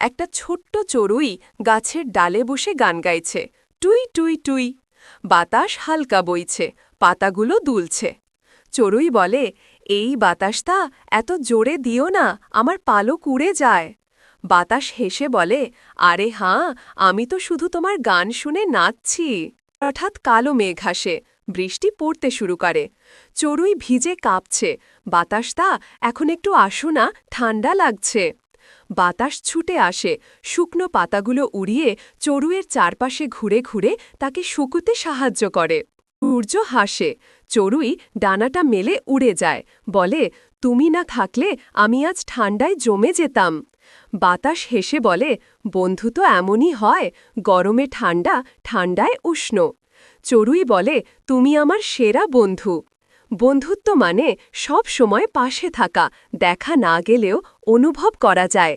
একটা ছোট্ট চড়ুই গাছের ডালে বসে গান গাইছে। টুই টুই টুই। বাতাস হালকা বইছে, পাতাগুলো দুলছে। চড়ুই বলে, এই বাতাসটা এত জোরে দিও না, আমার পালো কুড়ে যায়। বাতাস হেসে বলে, আরে হাঁ, আমি তো শুধু তোমার গান শুনে নাচছি। হঠাৎ কালো মেঘ আসে, বৃষ্টি পড়তে শুরু করে। চড়ুই ভিজে কাঁপছে, বাতাসটা এখন একটু আসো না, ঠান্ডা লাগছে। বাতাস ছুটে আসে, শুকনো পাতাগুলো উড়িয়ে চড়ুয়ের চারপাশে ঘুরে ঘুরে তাকে শুকুতে সাহায্য করে। সূর্য হাসে, চড়ুই, ডানাটা মেলে উড়ে যায়। বলে, তুমি না থাকলে আমি আজ ঠান্ডায় জমে যেতাম। বাতাস হেসে বলে, বন্ধু তো এমনই হয়, গরমে ঠান্ডা ঠান্ডায় উষ্ণ। চড়ুই বলে, তুমি আমার সেরা বন্ধু। বন্ধুত্ব মানে সব সময় পাশে থাকা দেখা না গেলেও অনুভব করা যায়।